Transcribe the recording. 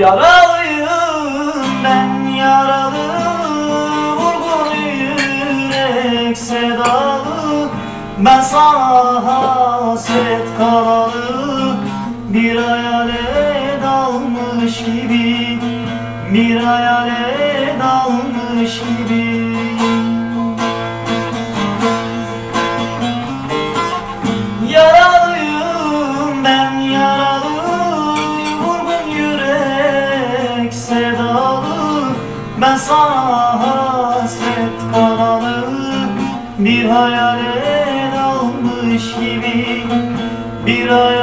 Yaralıyım ben yaralı Vurgun yürek sedalı. Ben sana hasret kalalı Bir hayale dalmış gibi Bir hayale dalmış gibi yaralı Ben sana hasret kalalı Bir hayale dalmış gibi Bir hayale